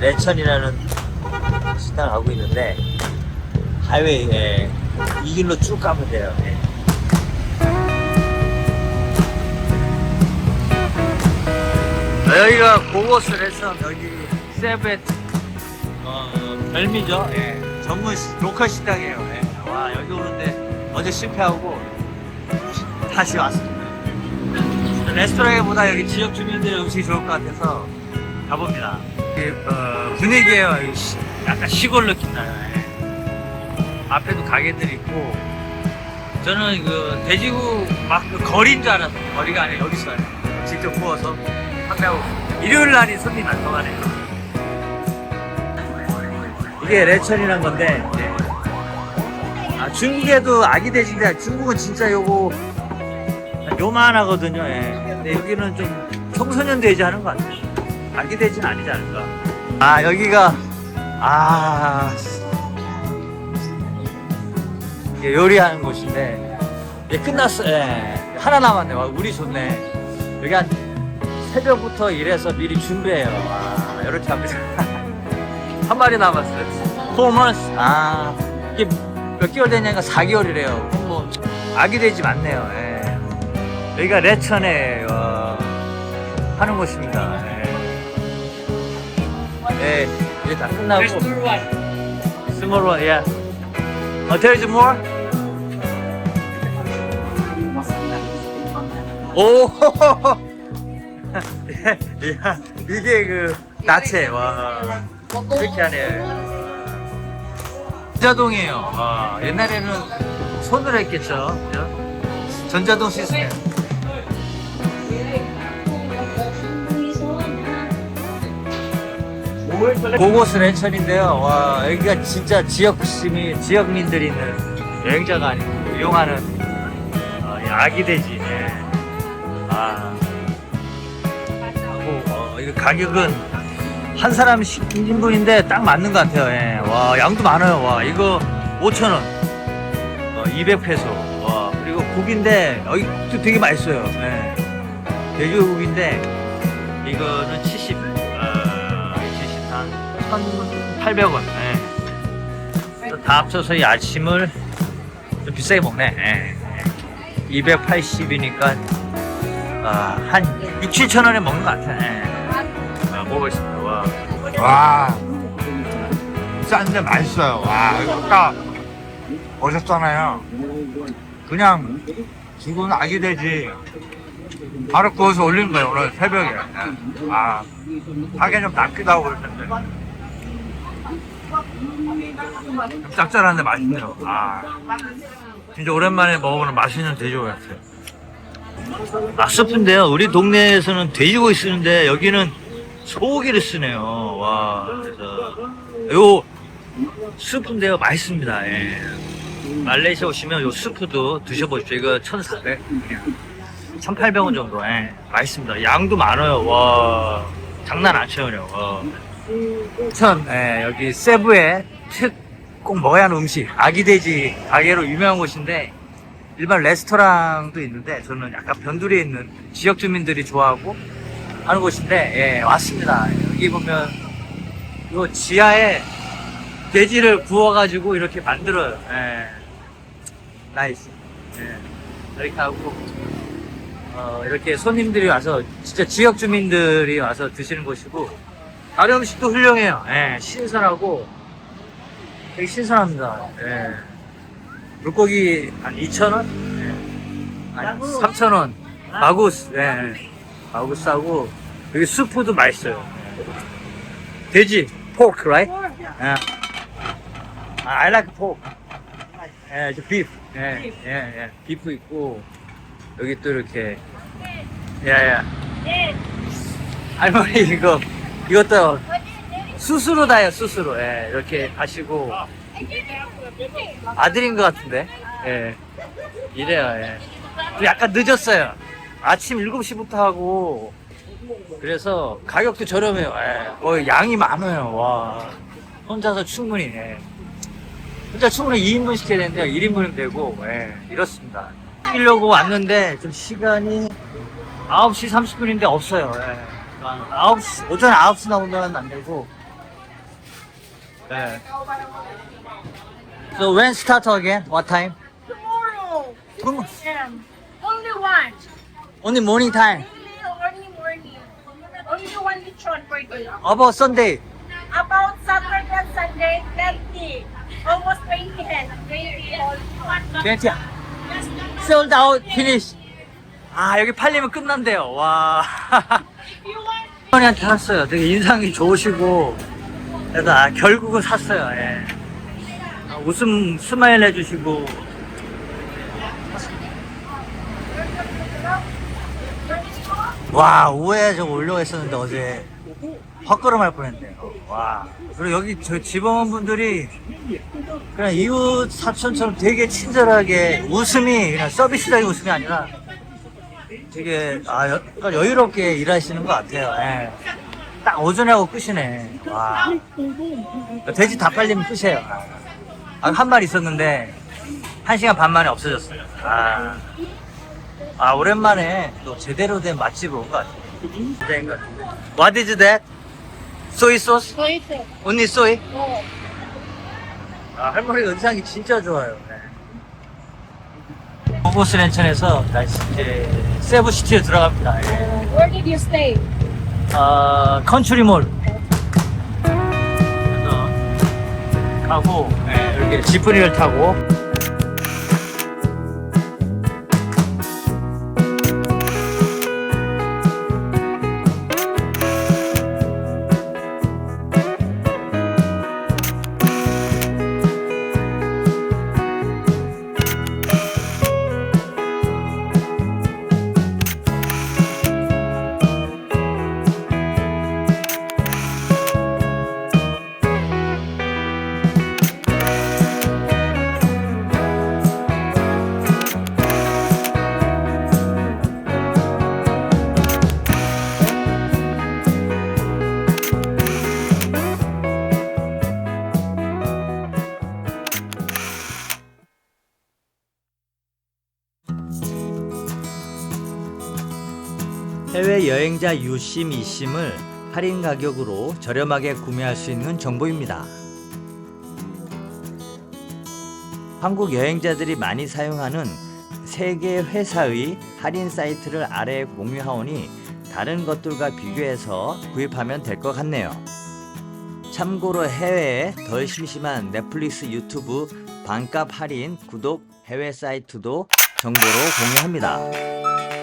레천이라는 식당을 가고 있는데 하이웨이에 이 길로 쭉 가면 돼요. 예. 어, 여기가 고고스 레스토랑 여기 세벳 어, 별미죠. 예. 전문 시- 로컬 식당이에요. 예. 와 여기 오는데 어제 실패하고 다시 왔습니다. 레스토랑보다 여기 지역 주민들의 음식이 좋을 것 같아서 가봅니다. 그, 어, 분위기에요. 약간 시골 느낌 나요. 예. 앞에도 가게들 있고 저는 그 돼지고 막 그 거리인 줄 알았어요. 거리가 아니라 여기 있어요. 직접 구워서 판매하고 일요일 날이 손님 많더가네요. 이게 레천이란 건데 예. 아, 중국에도 아기 돼지인데 중국은 진짜 요거 요만하거든요. 예. 근데 여기는 좀 청소년 돼지 하는 것 같아요. 아기 돼지는 아니지 않을까. 아 여기가 아 요리하는 곳인데 이제 끝났어. 예. 하나 남았네. 와, 우리 좋네. 여기 한 새벽부터 일해서 미리 준비해요. 아, 이렇게 합니다. 한 마리 남았어요. 포먼스. 아, 이게 몇 개월 되냐니까 4개월이래요. 그럼 뭐, 아기 돼지 많네요. 예. 여기가 레천에, 어, 하는 곳입니다. 예. 예, 이제 다 끝나고. 스몰 원, 예. 어, there is more? 오! 야, 이게 그, 나체, 와. 이렇게 하네. 전자동이에요. 와, 옛날에는 손으로 했겠죠. 그죠? 전자동 시스템. 고고스 렌천인데요. 와, 여기가 진짜 지역 시민, 지역민들이 있는 여행자가 아니고 이용하는 어, 이 아기 돼지. 예. 아. 하고, 어, 이거 가격은 한 사람 10인분인데 딱 맞는 것 같아요. 예. 와, 양도 많아요. 와, 이거 5,000원. 어, 200페소. 와, 그리고 어, 이거 되게 맛있어요. 예. 돼지고기인데, 이거는 800원. 예. 다 합쳐서 이 아침을 좀 비싸게 먹네. 예. 280이니까 아, 한 6, 7천 원에 먹는 것 같아. 예. 아, 먹어보겠습니다. 와. 와. 싼데 맛있어요. 와, 이거 아까 오셨잖아요. 그냥 죽은 아기 돼지 바로 구워서 올린 거예요, 오늘 새벽에. 예. 아, 가게 좀 낮기도 하고 그럴 텐데. 좀 짭짤한데 맛있네요. 아, 진짜 오랜만에 먹어보는 맛있는 돼지고기 같아요. 아, 스프인데요. 우리 동네에서는 돼지고기 쓰는데 여기는 소고기를 쓰네요. 와, 그래서 요 스프인데요. 맛있습니다. 예. 말레이시아 오시면 요 스프도 드셔보십시오. 이거 1,400, 1,800원 정도. 예. 맛있습니다. 양도 많아요. 와, 장난 안 쳐요. 와. 천, 예, 여기 세부에 특꼭 먹어야 하는 음식, 아기돼지 가게로 유명한 곳인데 일반 레스토랑도 있는데 저는 약간 변두리에 있는 지역 주민들이 좋아하고 하는 곳인데 예, 왔습니다. 여기 보면 이 지하에 돼지를 구워가지고 이렇게 만들어요. 예. 나이스. 예. 이렇게 하고 어, 이렇게 손님들이 와서 진짜 지역 주민들이 와서 드시는 곳이고 다른 음식도 훌륭해요. 예, 신선하고 되게 신선합니다. 예. 물고기 한 2,000원? 예. 아니, 3,000원. 마구스, 예. 마구스하고, 여기 수프도 맛있어요. 예. 돼지, pork, right? 예. 아, I like pork. 예, 저 beef. 예, 예, 예. 비프 있고, 여기 또 이렇게, 예, 예. 할머니, 이거, 이것도 수수로 다요, 수수로. 예, 이렇게 하시고, 아들인 것 같은데. 예. 이래요, 예. 좀 약간 늦었어요. 아침 7시부터 하고, 그래서 가격도 저렴해요. 예. 어, 양이 많아요. 와. 혼자서 충분히, 예. 혼자 충분히 2인분 시켜야 되는데 1인분이면 되고, 예. 이렇습니다. 뛰려고 왔는데, 좀 시간이 9시 30분인데 없어요. 예. 그러니까 9시, 오전 9시 나오면 안 되고, 네. So when start again? What time? Tomorrow. Tomorrow. Yeah. Only one. Only morning time. Daily, only morning. Only one lechon per day. About Sunday. About Saturday and Sunday, 30. Almost 20 heads. 20 all. 20. Sold out. Finish. 아 여기 팔리면 끝난대요. 와. 할머니한테 샀어요. 되게 인상이 좋으시고 그래서 아, 결국은 샀어요. 예. 아, 웃음 스마일 해주시고 와 우에 저 올려고 했었는데 어제 헛걸음 할 뻔했네요. 와 그리고 여기 저 집어원분들이 그냥 이웃 사촌처럼 되게 친절하게 웃음이 그냥 서비스적인 웃음이 아니라 되게 아 여, 그러니까 여유롭게 일하시는 것 같아요. 예. 딱 오전에 하고 끝이네. 와 돼지 다 팔리면 끝이에요. 아, 한 마리 있었는데 한 시간 반 만에 없어졌어요. 아, 아 오랜만에 또 제대로 된 맛집을 온것 같아요. 된것 같아요. What is that? 소이 소스? Wait. 언니 소이? Oh. 아, 할머니가 의상이 진짜 좋아요. 네. 보고스 렌천에서 다시 이제 세부 시티에 들어갑니다. 예. Where did you stay? 아, 컨츄리몰. 그래서 가고, 예, 이렇게 지프니를 타고. 해외 여행자 유심 이심을 할인 가격으로 저렴하게 구매할 수 있는 정보입니다. 한국 여행자들이 많이 사용하는 세계 회사의 할인 사이트를 아래에 공유하오니 다른 것들과 비교해서 구입하면 될 것 같네요. 참고로 해외에 덜 심심한 넷플릭스 유튜브 반값 할인 구독 해외 사이트도 정보로 공유합니다.